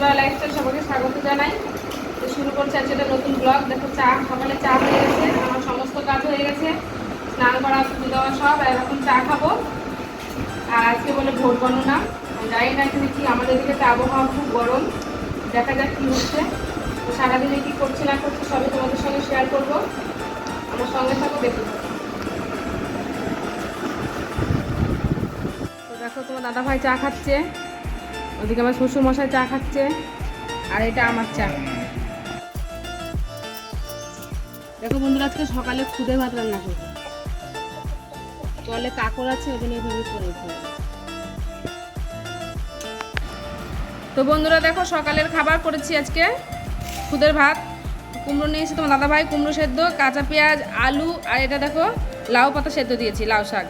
বন্ধুরা লাইফস্টাইল সবাইকে স্বাগত জানাই। তো শুরু করছে আজকে একটা নতুন ব্লগ দেখো চা, সকালে চা হয়ে গেছে, আমার সমস্ত কাজ হয়ে গেছে। স্নান করা, পুজো দেওয়া সব এখন চা খাব। আর আজকে বলে ভোট গণনা। জানি না এখানে কি, আমাদের এদিকে তো আবহাওয়া খুব গরম। দেখা যাক কি হচ্ছে। সারাদিনে কি করছে, না করছে, সবই তোমাদের সঙ্গে শেয়ার করব। আমার সঙ্গে থাকো তো দেখো তোমার দাদা ভাই চা খাচ্ছে। ওদিকে আমার শ্বশুর মশাই চা খাচ্ছে, আর এটা আমার চা। দেখো বন্ধুরা, আজকে সকালে খুদে ভাত রান্না করব। জলে কাকড় আছে ওগুলো এভাবে করে তো বন্ধুরা, দেখো সকালের খাবার করেছি আজকে, খুদের ভাত। কুমড়ো নিয়েছি তোমার দাদা ভাই কুমড়ো সেদ্ধ, কাঁচা পেঁয়াজ, আলু, আর এটা দেখো, লাউ পাতা সেদ্ধ দিয়েছি, লাউ শাক।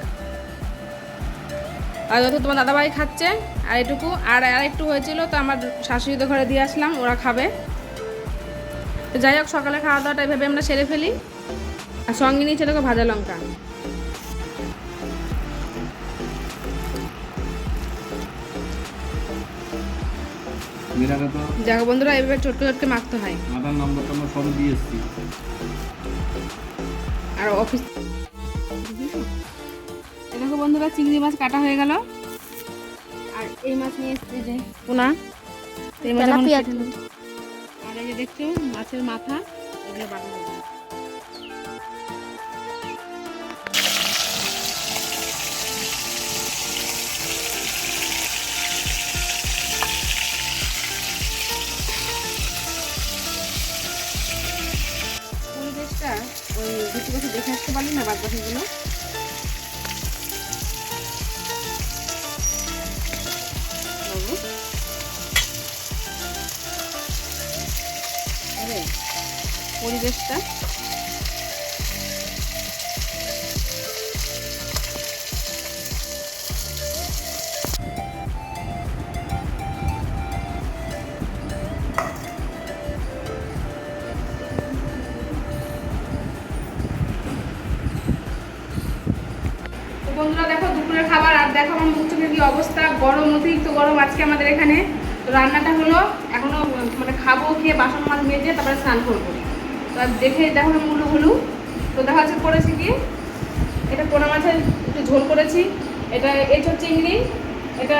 আর যত তোমার দাদাভাই খাচ্ছে আর এটুকু আর আর একটু হয়েছিল তো আমার শাশুড়িদের ঘরে দিয়ে আসলাম ওরা খাবে। তো যাই হোক সকালে খাওয়া দাওয়াটা এভাবে আমরা সেরে ফেলি। আর সঙ্গে নিয়েছে দেখো ভাজা লঙ্কা। দেখো বন্ধুরা এভাবে চটকে চটকে মাখতে হয়। আধার নাম্বারটা আমরা সব দিয়ে এসেছি। আর অফিস বন্ধুরা চিংড়ি মাছ কাটা হয়ে গেল। আর এই মাছ নিয়ে এসছে যে পোনা। এই মাছ। আর এই যে দেখছ মাছের মাথা এগুলো বাটা হবে ওই দুটো কথা দেখে আসতে পারলি না বাদ বাকিগুলো আরে, পরিবেশটা। তো বন্ধুরা দেখো দুপুরের খাবার আর দেখো আমার মুখ চোখের কি অবস্থা? গরম অতিরিক্ত গরম আজকে আমাদের এখানে। তো রান্নাটা হলো, এখনও মানে খাব, খেয়ে বাসন মাছ মেজে তারপরে স্নান করব। তো দেখে দেখো মুলু হুলু তো দেখা যাচ্ছে করেছি কি, এটা পোনা মাছের একটু ঝোল করেছি। এটা এঁচড় চিংড়ি, এটা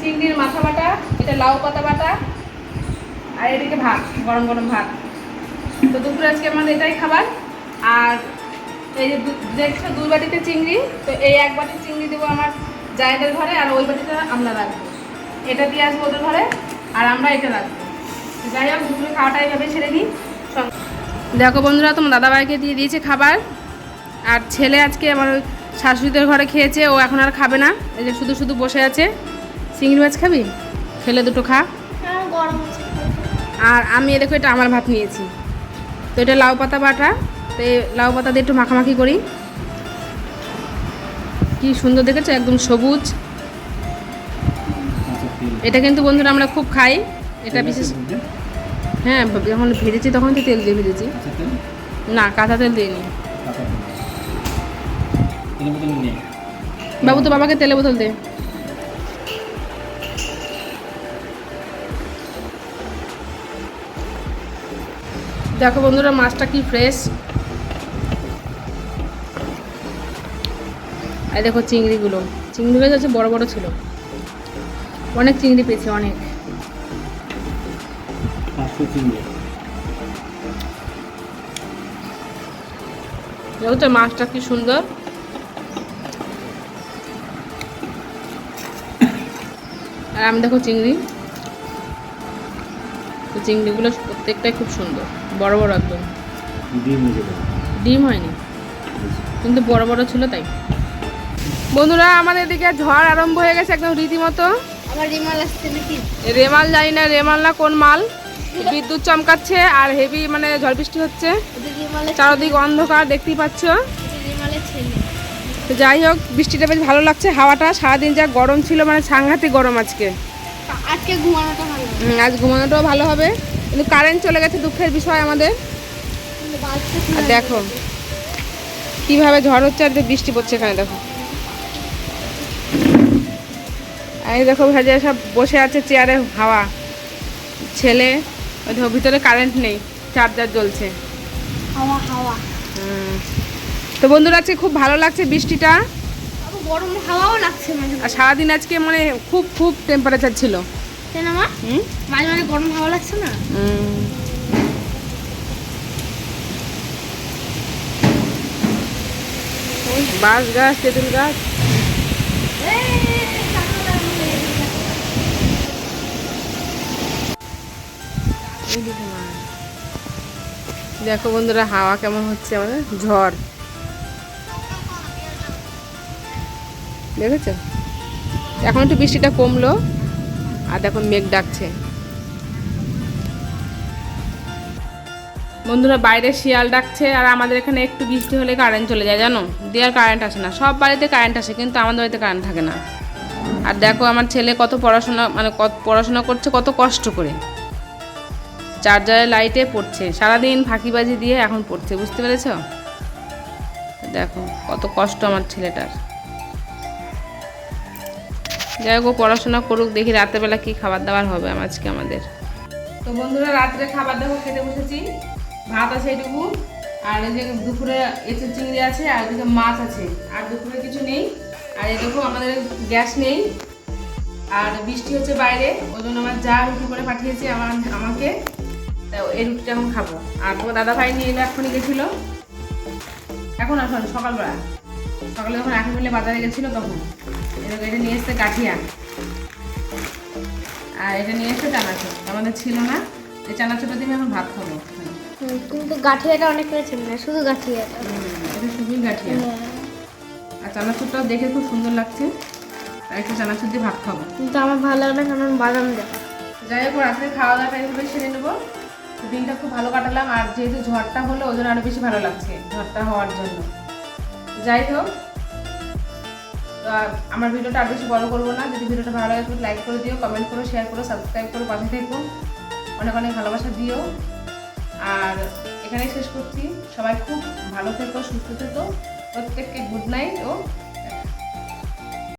চিংড়ির মাথা বাটা, এটা লাউ পাতা বাটা, আর এদিকে ভাত, গরম গরম ভাত। তো দুপুরে আজকে আমাদের এটাই খাবার। আর এই যে দেখছ দুই বাটিতে চিংড়ি, তো এই এক বাটি চিংড়ি দেবো আমার জায়গার ঘরে, আর ওই বাটিটা আমরা রাখব। এটা দিয়ে আসব ওদের ঘরে আর আমরা এটা রাখব। যাই হোক দুপুরে খাওয়াটা এইভাবে ছেড়ে দিই দেখো বন্ধুরা তোমার দাদাভাইকে দিয়ে দিয়েছে খাবার। আর ছেলে আজকে আমার শাশুড়িদের ঘরে খেয়েছে ও এখন আর খাবে না। এই যে শুধু শুধু বসে আছে। চিংড়ি মাছ খাবি? খেলে দুটো খা। হ্যাঁ আর আমি এ দেখো এটা আমার ভাত নিয়েছি। তো এটা লাউ পাতা বাটা। তো এই লাউ পাতা দিয়ে একটু মাখামাখি করি। কি সুন্দর দেখেছ? একদম সবুজ। এটা কিন্তু বন্ধুরা আমরা খুব খাই। এটা বিশেষ হ্যাঁ যখন ভেজেছি তখন তো তেল দিয়ে ভেজেছি। না কাঁচা তেল বোতল নিয়ে বাবু তো বাবাকে তেলে বোতল দে। দেখো বন্ধুরা মাছটা কি ফ্রেশ আর দেখো চিংড়িগুলো। চিংড়িগুলো হচ্ছে বড় বড় ছিল। অনেক চিংড়ি পেয়েছি অনেক। চিংড়ি। মাছটা কি সুন্দর। আর আমি দেখো চিংড়ি। তো চিংড়িগুলো প্রত্যেকটাই খুব সুন্দর বড় বড় একদম। ডিম হয়নি কিন্তু বড় বড় ছিল তাই। বন্ধুরা আমাদের এদিকে ঝড় আরম্ভ হয়ে গেছে একদম রীতিমতো। রিমাল যাই না রেমাল না কোন মাল? বিদ্যুৎ চমকাচ্ছে আর হেভি মানে ঝড় বৃষ্টি হচ্ছে। চারদিক অন্ধকার দেখতেই পাচ্ছ। তো যাই হোক বৃষ্টিটা বেশ ভালো লাগছে হাওয়াটা সারাদিন যা গরম ছিল মানে সাংঘাতিক গরম আজকে। আজকে ঘুমানোটা ভালো আজ ঘুমানোটাও ভালো হবে। কিন্তু কারেন্ট চলে গেছে দুঃখের বিষয় আমাদের। দেখো কীভাবে ঝড় হচ্ছে আর বৃষ্টি পড়ছে এখানে দেখো। এই দেখো ভাজা সব বসে আছে চেয়ারে হাওয়া। ছেলে ওই দেখো ভিতরে কারেন্ট নেই চার্জার জ্বলছে। হাওয়া হাওয়া। তো বন্ধুরা আজকে খুব ভালো লাগছে বৃষ্টিটা। গরম হাওয়াও লাগছে আর সারাদিন আজকে মানে খুব খুব টেম্পারেচার ছিল। তাই না মা? মাঝে মাঝে গরম হাওয়া লাগছে না? ওই বাঁশ গাছ তেঁতুল গাছ এই দেখো বন্ধুরা, হাওয়া কেমন হচ্ছে আমাদের? ঝড়। দেখেছ? এখন একটু বৃষ্টিটা কমলো, আর দেখো মেঘ ডাকছে। বন্ধুরা, বাইরে শিয়াল ডাকছে, আর আমাদের এখানে একটু বৃষ্টি হলে কারেন্ট চলে যায়, জানো? দিয়ে আর কারেন্ট আসে না। সব বাড়িতে কারেন্ট আসে, কিন্তু আমাদের বাড়িতে কারেন্ট থাকে না। আর দেখো, আমার ছেলে কত পড়াশোনা মানে কত পড়াশোনা করছে, কত কষ্ট করে। চার্জারের লাইটে পড়ছে। সারাদিন ফাঁকিবাজি দিয়ে এখন পড়ছে, বুঝতে পেরেছ? দেখো, কত কষ্ট আমার ছেলেটার। যাই হোক পড়াশোনা করুক, দেখি বেলা কি খাবার দাবার হবে আজকে আমাদের। তো বন্ধুরা, রাত্রে খাবার দাবার খেতে বসেছি। ভাত আছে এটুকু আর এই যে দুপুরে এঁচড় চিংড়ি আছে, আর এদিকে মাছ আছে। আর দুপুরে কিছু নেই। আর দেখো, আমাদের গ্যাস নেই। আর বৃষ্টি হচ্ছে বাইরে ওই জন্য আমার যা রুটি করে পাঠিয়েছে আমার আমাকে। তা এই রুটিটা এখন খাব। আর তোমার দাদা ভাই নিয়ে এলো এখনই গেছিল। এখন আসুন সকালবেলা। সকালে যখন আখি মিলে বাজারে গেছিল তখন। এটা নিয়ে এসছে কাঠিয়া। আর এটা নিয়ে এসছে চানাচুর। আমাদের ছিল না। এই চানাচুরটা দিয়ে এখন ভাত খাব। কিন্তু গাঠিয়াটা অনেক ছিল না শুধু গাঠিয়াটা। এটা শুধুই গাঠিয়া। আর চানাচুরটাও দেখে খুব সুন্দর লাগছে। আর একটু চানাচুর দিয়ে ভাত খাব। কিন্তু আমার ভালো লাগে না কারণ বাদাম দেয় যাই হোক রাত্রে খাওয়া দাওয়াটা এইভাবে সেরে নেব। দিনটা খুব ভালো কাটালাম আর যেহেতু ঝড়টা হলো, ওই জন্য আরও বেশি ভালো লাগছে ঝড়টা হওয়ার জন্য। যাই হোক, তো আমার ভিডিওটা আর বেশি বড় করব না। যদি ভিডিওটা ভালো লাগে লাইক করে দিও কমেন্ট করো শেয়ার করো সাবস্ক্রাইব করো, পাশে থেকো। অনেক অনেক ভালোবাসা দিও। আর এখানেই শেষ করছি। সবাই খুব ভালো থেকো, সুস্থ থেকো। প্রত্যেককে গুড নাইট ও